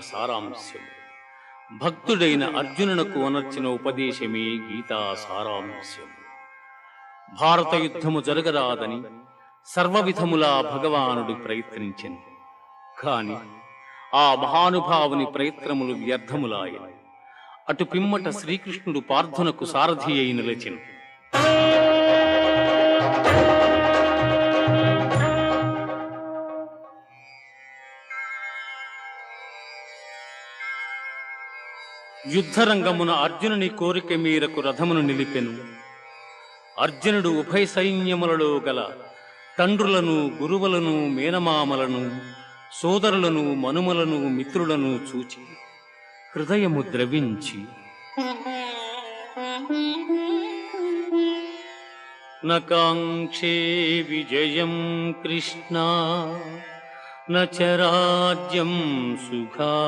సారాంశం భక్తుడైన అర్జునునకు అనర్చిన ఉపదేశమే గీతా సారాంశం భారత యుద్ధము జరగరాదని సర్వవిధములా భగవానుడు ప్రయత్నించింది కాని ఆ మహానుభావుని ప్రయత్నములు వ్యర్థములాయ. అటు పిమ్మట శ్రీకృష్ణుడు పార్థునకు సారథి అయి నిలిచెను. యుద్ధరంగమున అర్జునుని కోరిక మేరకు రథమును నిలిపెను. అర్జునుడు ఉభయ సైన్యములలో గల తండ్రులను గురువులను మేనమామలను సోదరులను మనుమలను మిత్రులను చూచి హృదయము ద్రవించి నకాంక్షే విజయం కృష్ణ న సుఖా